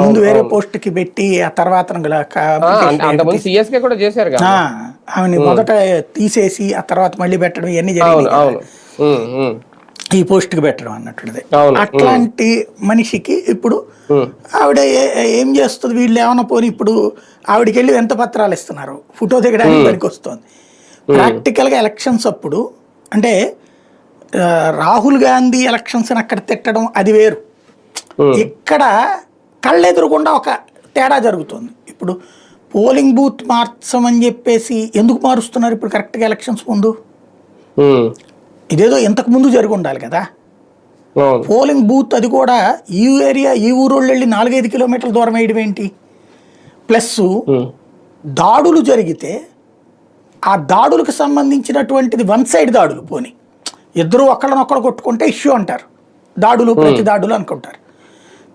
ముందు వేరే. పోస్ట్కి పెట్టి ఆ తర్వాత అంతకుముందు సిఎస్కే కూడా చేశారు ఆమెని మొదట తీసేసి ఆ తర్వాత మళ్ళీ పెట్టడం ఇవన్నీ జరిగింది ఈ పోస్ట్కి పెట్టడం అన్నట్టుది. అట్లాంటి మనిషికి ఇప్పుడు ఆవిడ ఏ- చేస్తుంది? వీళ్ళు ఏమైనా పోని ఇప్పుడు ఆవిడకి వెళ్ళి ఎంత పత్రాలు ఇస్తున్నారు? ఫోటో దిగడానికి పనికి వస్తుంది ప్రాక్టికల్గా ఎలక్షన్స్ అప్పుడు అంటే రాహుల్ గాంధీ ఎలక్షన్స్ అక్కడ తిట్టడం అది వేరు. ఇక్కడ కళ్ళెదురకుండా ఒక తేడా జరుగుతుంది. ఇప్పుడు పోలింగ్ బూత్ మార్చమని చెప్పేసి ఎందుకు మారుస్తున్నారు ఇప్పుడు కరెక్ట్గా ఎలక్షన్స్ ముందు? ఇదేదో ఇంతకు ముందు జరిగి ఉండాలి కదా. పోలింగ్ బూత్ అది కూడా ఈ ఏరియా ఈ ఊరోళ్ళు వెళ్ళి నాలుగైదు కిలోమీటర్ల దూరం వేయడం ఏంటి? ప్లస్ దాడులు జరిగితే ఆ దాడులకు సంబంధించినటువంటిది వన్ సైడ్ దాడులు పోని. ఇద్దరు ఒకళ్ళనొక్కడు కొట్టుకుంటే ఇష్యూ అంటారు. దాడులు ప్రతి దాడులు అనుకుంటారు.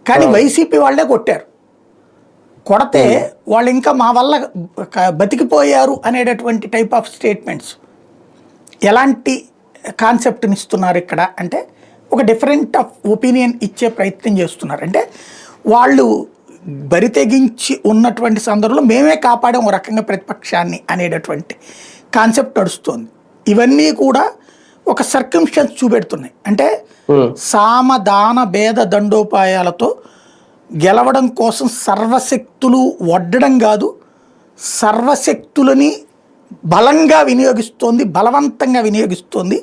కానీ వైసీపీ వాళ్ళే కొట్టారు. కొడితే వాళ్ళు ఇంకా మా వల్ల బతికిపోయారు అనేటటువంటి టైప్ ఆఫ్ స్టేట్మెంట్స్ ఎలాంటి కాన్సెప్ట్ని ఇస్తున్నారు ఇక్కడ? అంటే ఒక డిఫరెంట్ ఆఫ్ ఒపీనియన్ ఇచ్చే ప్రయత్నం చేస్తున్నారు. అంటే వాళ్ళు బరి తెగించి ఉన్నటువంటి సందర్భంలో మేమే కాపాడాం ఒక రకంగా ప్రతిపక్షాన్ని అనేటటువంటి కాన్సెప్ట్ నడుస్తుంది. ఇవన్నీ కూడా ఒక సర్కంస్టెన్స్ చూపెడుతున్నాయి. అంటే సామదాన భేద దండోపాయాలతో గెలవడం కోసం సర్వశక్తులు వడ్డడం కాదు సర్వశక్తులని బలంగా వినియోగిస్తోంది బలవంతంగా వినియోగిస్తోంది